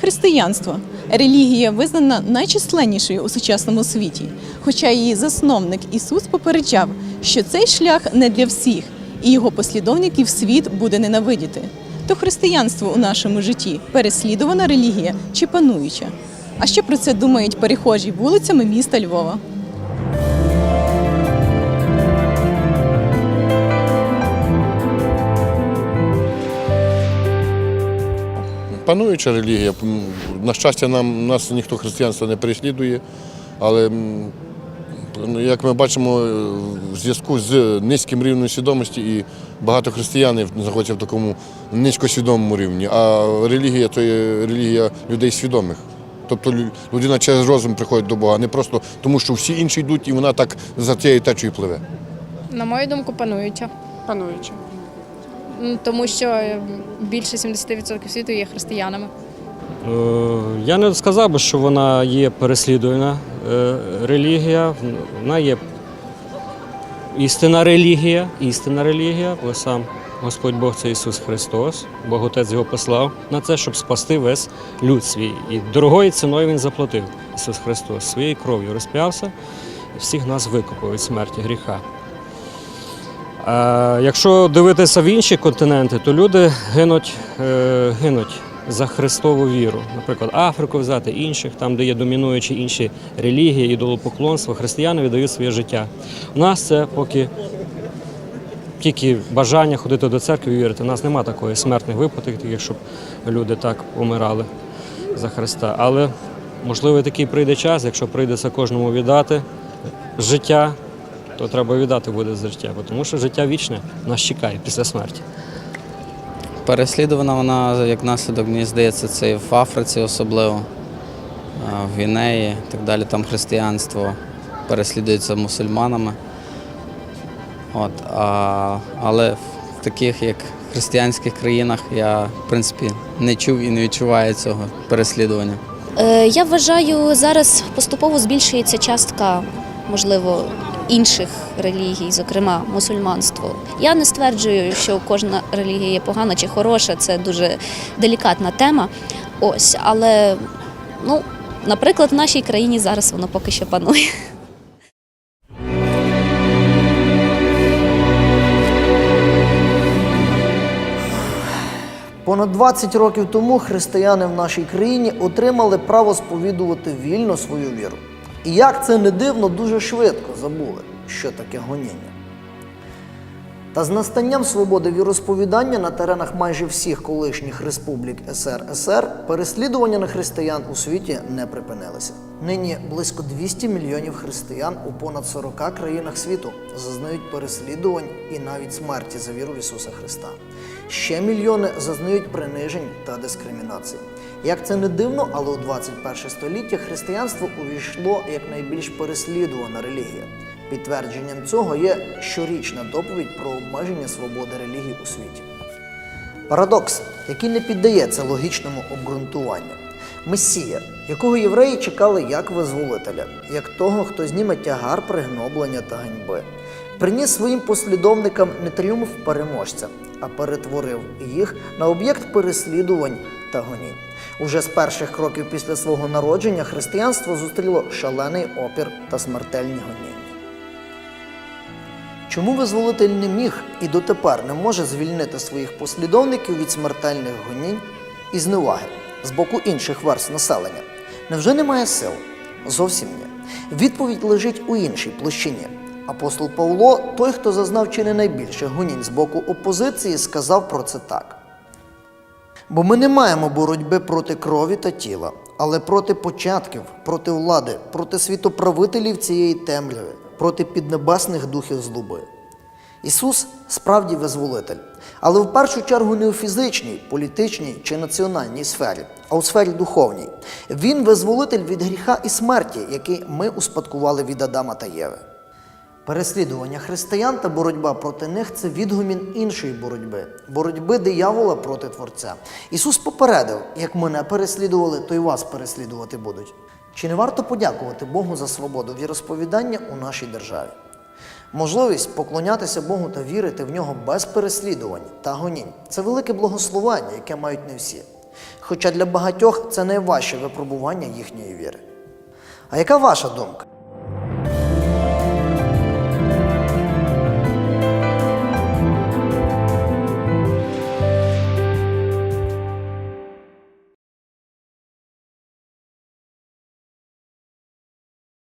Християнство релігія визнана найчисленнішою у сучасному світі, хоча її засновник Ісус попереджав, що цей шлях не для всіх, і його послідовників світ буде ненавидіти. То християнство у нашому житті переслідувана релігія чи пануюча? А що про це думають перехожі вулицями міста Львова? Пануюча релігія. На щастя, нам нас ніхто християнства не переслідує, але ну, як ми бачимо, е, в зв'язку з низьким рівнем свідомості і багато християн знаходяться в такому низькосвідомому рівні. А релігія то є релігія людей свідомих. Тобто людина через розум приходить до Бога, не просто тому, що всі інші йдуть, і вона так за тією течією пливе. На мою думку, пануюча. Пануючи. Тому що е, більше 70% світу є християнами. Е, Я не сказав би, що вона є переслідувана е, релігія. Вона є істинна релігія, істинна релігія, бо сам Господь Бог це Ісус Христос, Бог Отець його послав на це, щоб спасти весь люд свій. І дорогою ціною Він заплатив Ісус Христос своєю кров'ю розп'явся і всіх нас викупив від смерті гріха. А якщо дивитися в інші континенти, то люди гинуть, е, гинуть за Христову віру. Наприклад, Африку взяти, інших, там, де є домінуючі інші релігії, ідолопоклонство, християни віддають своє життя. У нас це поки тільки бажання ходити до церкви і вірити. У нас немає такої смертних випадків, таких, щоб люди так помирали за Христа. Але можливо такий прийде час, якщо прийдеться кожному віддати життя, то треба віддати буде за життя, тому що життя вічне нас чекає після смерті. Переслідувана вона, як наслідок, мені здається, це і в Африці особливо, а, в Гвінеї і так далі. Там християнство переслідується мусульманами. От, а, але в таких, як християнських країнах, я, в принципі, не чув і не відчуваю цього переслідування. Е, Я вважаю, зараз поступово збільшується частка, можливо, інших релігій, зокрема мусульманство. Я не стверджую, що кожна релігія є погана чи хороша, це дуже делікатна тема. Ось, але ну, наприклад, в нашій країні зараз воно поки що панує. Понад 20 років тому християни в нашій країні отримали право сповідувати вільно свою віру. І як це не дивно, дуже швидко забули, що таке гоніння. Та з настанням свободи віросповідання на теренах майже всіх колишніх республік СРСР переслідування на християн у світі не припинилися. Нині близько 200 мільйонів християн у понад 40 країнах світу зазнають переслідувань і навіть смерті за віру в Ісуса Христа. Ще мільйони зазнають принижень та дискримінації. Як це не дивно, але у 21 століття християнство увійшло як найбільш переслідувана релігія. Підтвердженням цього є щорічна доповідь про обмеження свободи релігії у світі. Парадокс, який не піддається логічному обґрунтуванню. Месія, якого євреї чекали як визволителя, як того, хто зніме тягар пригноблення та ганьби, приніс своїм послідовникам не тріумф переможця, а перетворив їх на об'єкт переслідувань та гонінь. Уже з перших кроків після свого народження християнство зустріло шалений опір та смертельні гоніння. Чому визволитель не міг і дотепер не може звільнити своїх послідовників від смертельних гонінь і зневаги з боку інших верст населення? Невже немає сил? Зовсім ні. Відповідь лежить у іншій площині. Апостол Павло, той, хто зазнав чи не найбільше гонінь з боку опозиції, сказав про це так. Бо ми не маємо боротьби проти крові та тіла, але проти початків, проти влади, проти світоправителів цієї темряви, проти піднебесних духів злоби. Ісус справді визволитель, але в першу чергу не у фізичній, політичній чи національній сфері, а у сфері духовній. Він визволитель від гріха і смерті, який ми успадкували від Адама та Єви. Переслідування християн та боротьба проти них це відгумін іншої боротьби боротьби диявола проти Творця. Ісус попередив: як мене переслідували, то й вас переслідувати будуть. Чи не варто подякувати Богу за свободу віросповідання у нашій державі? Можливість поклонятися Богу та вірити в нього без переслідувань та гонінь це велике благословення, яке мають не всі. Хоча для багатьох це найважче випробування їхньої віри. А яка ваша думка?